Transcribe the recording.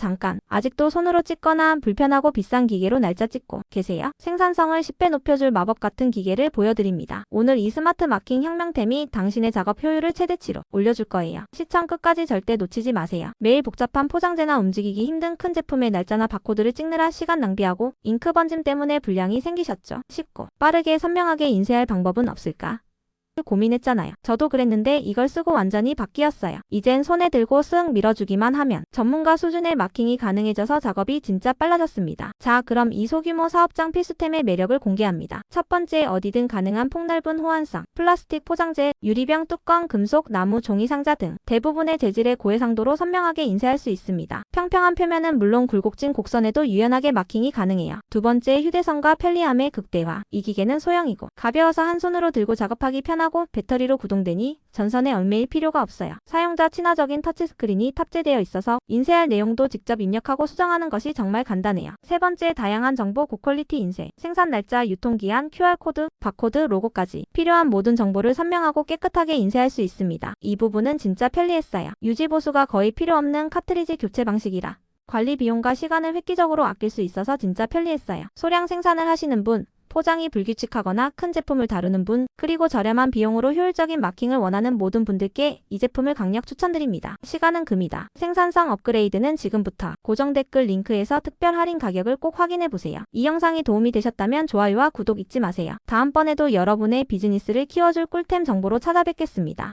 잠깐, 아직도 손으로 찍거나 불편하고 비싼 기계로 날짜 찍고 계세요? 생산성을 10배 높여줄 마법 같은 기계를 보여드립니다. 오늘 이 스마트 마킹 혁명템이 당신의 작업 효율을 최대치로 올려줄 거예요. 시청 끝까지 절대 놓치지 마세요. 매일 복잡한 포장재나 움직이기 힘든 큰 제품의 날짜나 바코드를 찍느라 시간 낭비하고 잉크 번짐 때문에 불량이 생기셨죠? 쉽고 빠르게 선명하게 인쇄할 방법은 없을까? 고민했잖아요. 저도 그랬는데 이걸 쓰고 완전히 바뀌었어요. 이젠 손에 들고 쓱 밀어주기만 하면 전문가 수준의 마킹이 가능해져서 작업이 진짜 빨라졌습니다. 자, 그럼 이 소규모 사업장 필수템의 매력을 공개합니다. 첫 번째, 어디든 가능한 폭넓은 호환성, 플라스틱 포장재, 유리병 뚜껑, 금속, 나무, 종이 상자 등 대부분의 재질의 고해상도로 선명하게 인쇄할 수 있습니다. 평평한 표면은 물론 굴곡진 곡선에도 유연하게 마킹이 가능해요. 두 번째, 휴대성과 편리함의 극대화. 이 기계는 소형이고 가벼워서 한 손으로 들고 작업하기 편하고 배터리로 구동되니 전선에 얽매일 필요가 없어요. 사용자 친화적인 터치스크린이 탑재되어 있어서 인쇄할 내용도 직접 입력하고 수정하는 것이 정말 간단해요. 세 번째, 다양한 정보 고퀄리티 인쇄. 생산 날짜, 유통기한, QR코드, 바코드, 로고까지 필요한 모든 정보를 선명하고 깨끗하게 인쇄할 수 있습니다. 이 부분은 진짜 편리했어요. 유지 보수가 거의 필요 없는 카트리지 교체 방식 이라 관리 비용과 시간을 획기적으로 아낄 수 있어서 진짜 편리했어요. 소량 생산을 하시는 분, 포장이 불규칙하거나 큰 제품을 다루는 분, 그리고 저렴한 비용으로 효율적인 마킹을 원하는 모든 분들께 이 제품을 강력 추천드립니다. 시간은 금이다. 생산성 업그레이드는 지금부터 고정 댓글 링크에서 특별 할인 가격을 꼭 확인해 보세요. 이 영상이 도움이 되셨다면 좋아요와 구독 잊지 마세요. 다음번에도 여러분의 비즈니스를 키워줄 꿀템 정보로 찾아뵙겠습니다.